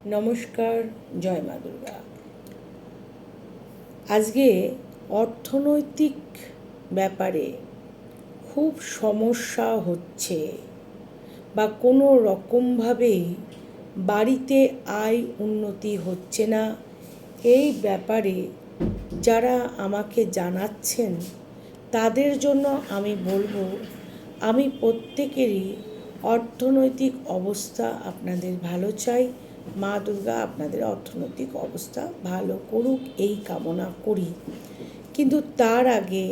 নমস্কার, জয় মা দুর্গা। আজকে অর্থনৈতিক ব্যাপারে খুব সমস্যা হচ্ছে বা কোনো রকমভাবেই বাড়িতে আয় উন্নতি হচ্ছে না, এই ব্যাপারে যারা আমাকে জানাচ্ছেন তাদের জন্য আমি বলব, আমি প্রত্যেকেরই অর্থনৈতিক অবস্থা আপনাদের ভালো চাই। মা দুর্গা আপনাদের অর্থনৈতিক অবস্থা ভালো করুক, এই কামনা করি। কিন্তু তার আগে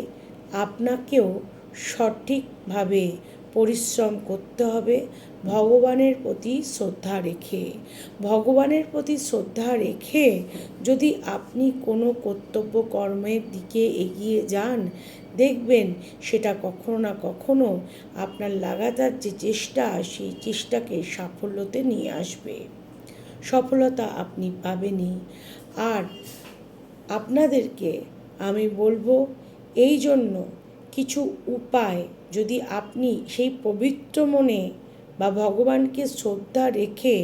আপনাকেও সঠিকভাবে পরিশ্রম করতে হবে, ভগবানের প্রতি শ্রদ্ধা রেখে। ভগবানের প্রতি শ্রদ্ধা রেখে যদি আপনি কোনো কর্তব্য কর্মের দিকে এগিয়ে যান, দেখবেন সেটা কখনো না কখনো আপনার লাগাতার যে চেষ্টা, সেই চেষ্টাকে সাফল্যতে নিয়ে আসবে। সফলতা আপনি পাবেনই। আর আপনাদেরকে আমি বলব, এই জন্য কিছু উপায় যদি আপনি সেই পবিত্র মনে বা ভগবানকে শ্রদ্ধা রেখে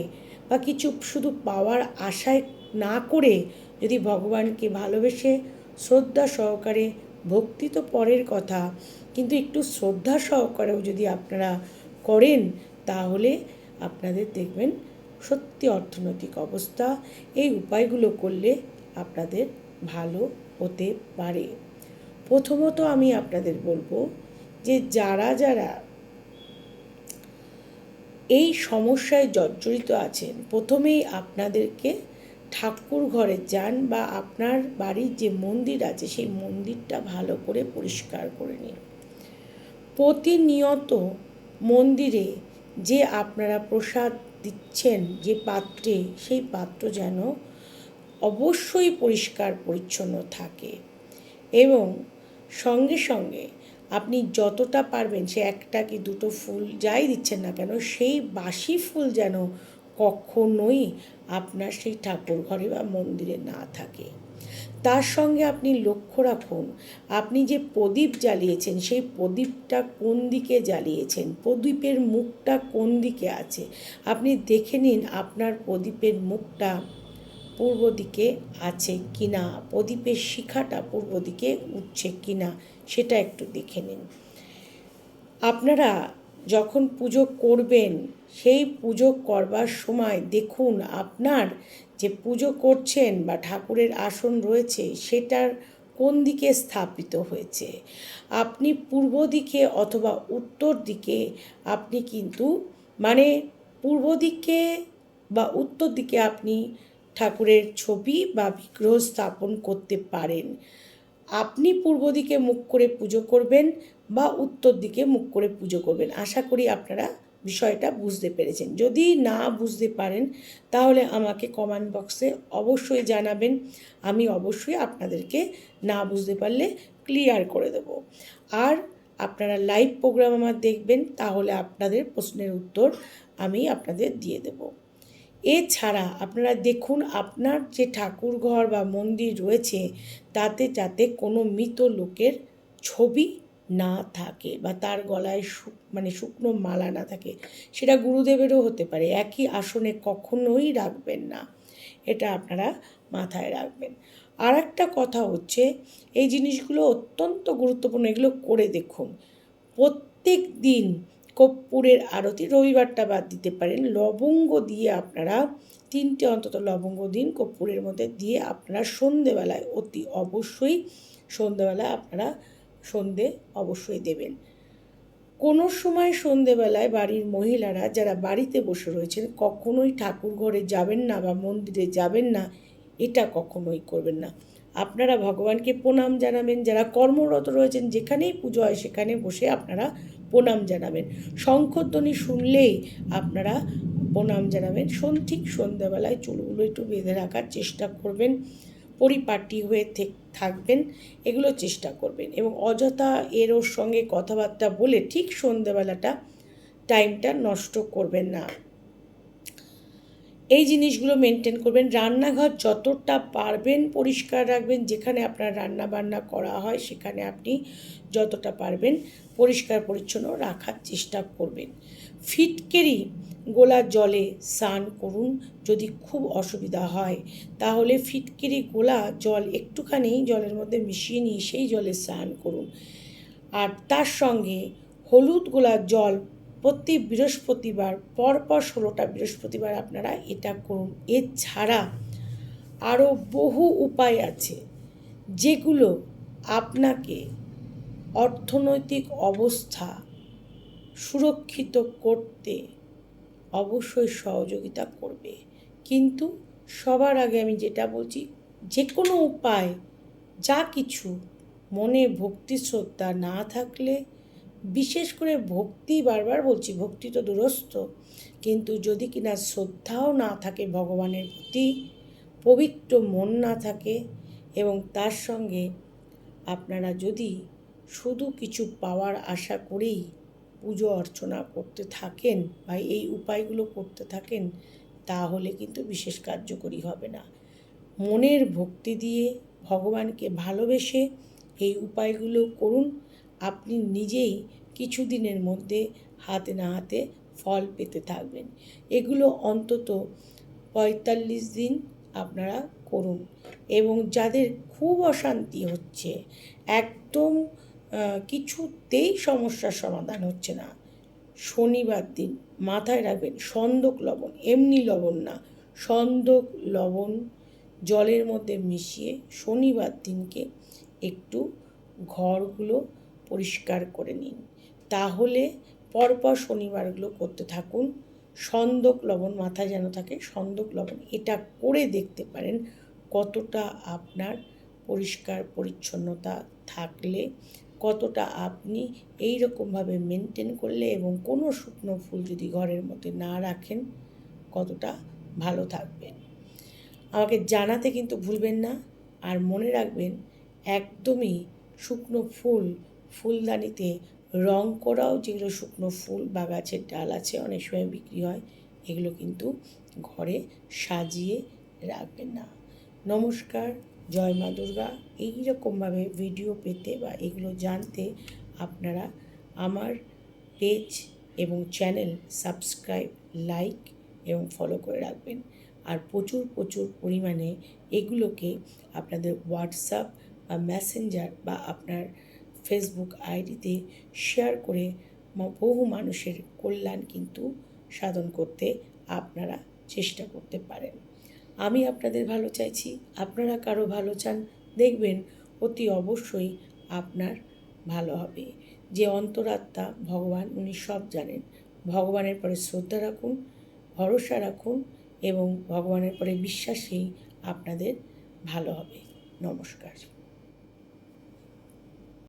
বা কিছু শুধু পাওয়ার আশায় না করে যদি ভগবানকে ভালোবেসে শ্রদ্ধা সহকারে, ভক্তি তো পরের কথা, কিন্তু একটু শ্রদ্ধা সহকারেও যদি আপনারা করেন, তাহলে আপনাদের দেখবেন সত্যি অর্থনৈতিক অবস্থা। এই উপায়গুলো করলে আপনাদের ভালো হতে পারে। প্রথমত আমি আপনাদের বলব যে যারা যারা এই সমস্যায় জর্জরিত আছেন, প্রথমেই আপনাদেরকে ঠাকুর ঘরে যান বা আপনার বাড়ির যে মন্দির আছে, সেই মন্দিরটা ভালো করে পরিষ্কার করে নিন। প্রতিনিয়ত মন্দিরে যে আপনারা প্রসাদ দিচ্ছেন যে পাত্রে, সেই পাত্র যেন অবশ্যই পরিষ্কার, পরিচ্ছন্ন থাকে। এবং সঙ্গে সঙ্গে আপনি যতটা পারবেন, সে একটা কি দুটো ফুল যাই দিচ্ছেন না কেন, সেই বাসি ফুল যেন কখনোই আপনার সেই ঠাকুর ঘরে বা মন্দিরে না থাকে। তার সঙ্গে আপনি লক্ষ্য রাখুন, আপনি যে প্রদীপ জ্বালিয়েছেন, সেই প্রদীপটা কোন দিকে জ্বালিয়েছেন? প্রদীপের মুখটা কোন দিকে আছে? আপনি দেখে নিন আপনার প্রদীপের মুখটা পূর্ব দিকে আছে কি না প্রদীপের শিখাটা পূর্ব দিকে উঠছে কি না সেটা একটু দেখে নিন। আপনারা যখন পুজো করবেন, সেই পুজো করবার সময় দেখুন আপনার যে পুজো করছেন বা ঠাকুরের আসন রয়েছে, সেটার কোন দিকে স্থাপিত হয়েছে? আপনি পূর্ব দিকে অথবা উত্তর দিকে, আপনি কিন্তু মানে পূর্ব দিকে বা উত্তর দিকে আপনি ঠাকুরের ছবি বা বিগ্রহ স্থাপন করতে পারেন। আপনি পূর্ব দিকে মুখ করে পুজো করবেন বা উত্তর দিকে মুখ করে পুজো করবেন। আশা করি আপনারা বিষয়টা বুঝতে পেরেছেন। যদি না বুঝতে পারেন, তাহলে আমাকে কমেন্ট বক্সে অবশ্যই জানাবেন। আমি অবশ্যই আপনাদেরকে না বুঝতে পারলে ক্লিয়ার করে দেব। আর আপনারা লাইভ প্রোগ্রাম আমার দেখবেন, তাহলে আপনাদের প্রশ্নের উত্তর আমি আপনাদের দিয়ে দেব। এছাড়া আপনারা দেখুন, আপনার যে ঠাকুর ঘর বা মন্দির রয়েছে, তাতে যাতে কোনো মৃত লোকের ছবি না থাকে বা তার গলায় মানে শুকনো মালা না থাকে, সেটা গুরুদেবেরও হতে পারে। একই আসনে কখনোই রাখবেন না। এটা আপনারা মাথায় রাখবেন। আর একটা কথা হচ্ছে, এই জিনিসগুলো অত্যন্ত গুরুত্বপূর্ণ, এগুলো করে দেখুন। প্রত্যেক দিন কর্পূরের আরতি রবিবারটা বাদ দিতে পারেন। লবঙ্গ দিয়ে আপনারা তিনটে অন্তত লবঙ্গ দিন কর্পূরের মধ্যে দিয়ে আপনারা সন্ধেবেলায় অতি অবশ্যই সন্ধেবেলায় আপনারা সন্ধে অবশ্যই দেবেন। কোনো সময় সন্ধেবেলায় বাড়ির মহিলারা যারা বাড়িতে বসে রয়েছেন, কখনোই ঠাকুর ঘরে যাবেন না বা মন্দিরে যাবেন না, এটা কখনোই করবেন না। আপনারা ভগবানকে প্রণাম জানাবেন, যারা কর্মরত রয়েছেন, যেখানেই পুজো হয় সেখানে বসে আপনারা প্রণাম জানাবেন। শঙ্খধ্বনি শুনলেই আপনারা প্রণাম জানাবেন। ঠিক সন্ধ্যাবেলায় চুলগুলো একটু বেঁধে রাখার চেষ্টা করবেন। পরিপাটি হয়ে থাকবেন, এগুলো চেষ্টা করবেন। এবং অযথা এর ওর সঙ্গে কথাবার্তা বলে ঠিক সন্ধেবেলাটা টাইমটা নষ্ট করবেন না। এই জিনিসগুলো মেনটেন করবেন। রান্নাঘর যতটা পারবেন পরিষ্কার রাখবেন। যেখানে আপনার রান্না বান্না করা হয়, সেখানে আপনি যতটা পারবেন পরিষ্কার পরিচ্ছন্ন রাখার চেষ্টা করবেন। ফিটকেরি গোলা জলে স্নান করুন যদি খুব অসুবিধা হয়। তাহলে ফিটকিরি গোলা জল একটুখানি জলের মধ্যে মিশিয়ে নিয়ে সেই জলে স্নান করুন। আর তার সঙ্গে হলুদ গোলার জল প্রতি বৃহস্পতিবার, পরপর ষোলোটা বৃহস্পতিবার আপনারা এটা করুন। এছাড়া আরও বহু উপায় আছে যেগুলো আপনাকে অর্থনৈতিক অবস্থা সুরক্ষিত করতে অবশ্যই সহযোগিতা করবে। কিন্তু সবার আগে আমি যেটা বলছি যে কোনো উপায়, যা কিছু মনে ভক্তি শ্রদ্ধা না থাকলে বিশেষ করে ভক্তি বারবার বলছি, ভক্তি তো দূরস্থ কিন্তু যদি কিনা শ্রদ্ধাও না থাকে ভগবানের প্রতি, পবিত্র মন না থাকে এবং তার সঙ্গে আপনারা যদি শুধু কিছু পাওয়ার আশা করেই পুজো অর্চনা করতে থাকেন বা এই উপায়গুলো করতে থাকেন, তাহলে কিন্তু বিশেষ কার্যকরী হবে না। মনের ভক্তি দিয়ে ভগবানকে ভালোবেসে এই উপায়গুলো করুন। আপনি নিজেই কিছু দিনের মধ্যে হাতে না হাতে ফল পেতে থাকবেন। এগুলো অন্তত পঁয়তাল্লিশ দিন আপনারা করুন এবং যাদের খুব অশান্তি হচ্ছে, একদম কিছুতেই সমস্যার সমাধান হচ্ছে না। শনিবার দিন মাথায় রাখবেন, সন্দক লবণ, এমনি লবণ না, সন্দক লবণ জলের মধ্যে মিশিয়ে শনিবার দিনকে একটু ঘরগুলো পরিষ্কার করে নিন। তাহলে পরপর শনিবারগুলো করতে থাকুন। সন্দক লবণ, মাথায় যেন থাকে সন্দক লবণ। এটা করে দেখতে পারেন কতটা আপনার পরিষ্কার পরিচ্ছন্নতা থাকলে, কতটা আপনি এই রকমভাবে মেনটেন করলে এবং কোনো শুকনো ফুল যদি ঘরের মধ্যে না রাখেন, কতটা ভালো থাকবেন আমাকে জানাতে কিন্তু ভুলবেন না। আর মনে রাখবেন, একদমই শুকনো ফুল ফুলদানিতে রং করাও যেগুলো শুকনো ফুল বা গাছের ডাল আছে, অনেক সময় বিক্রি হয়, এগুলো কিন্তু ঘরে সাজিয়ে রাখবেন না। নমস্কার, জয় মা দুর্গা। এই রকমভাবে ভিডিও পেতে বা এগুলো জানতে আপনারা আমার পেজ এবং চ্যানেল সাবস্ক্রাইব লাইক এবং ফলো করে রাখবেন। আর প্রচুর প্রচুর পরিমাণে এগুলোকে আপনাদের হোয়াটসঅ্যাপ বা মেসেঞ্জার বা আপনার ফেসবুক আইডিতে শেয়ার করে বহু মানুষের কল্যাণ কিন্তু সাধন করতে আপনারা চেষ্টা করতে পারেন। আমি আপনাদের ভালো চাইছি, আপনারা কারও ভালো চান, দেখবেন অতি অবশ্যই আপনার ভালো হবে। যে অন্তরাত্মা ভগবান, উনি সব জানেন। ভগবানের পরে শ্রদ্ধা রাখুন, ভরসা রাখুন এবং ভগবানের পরে বিশ্বাসেই আপনাদের ভালো হবে। নমস্কার।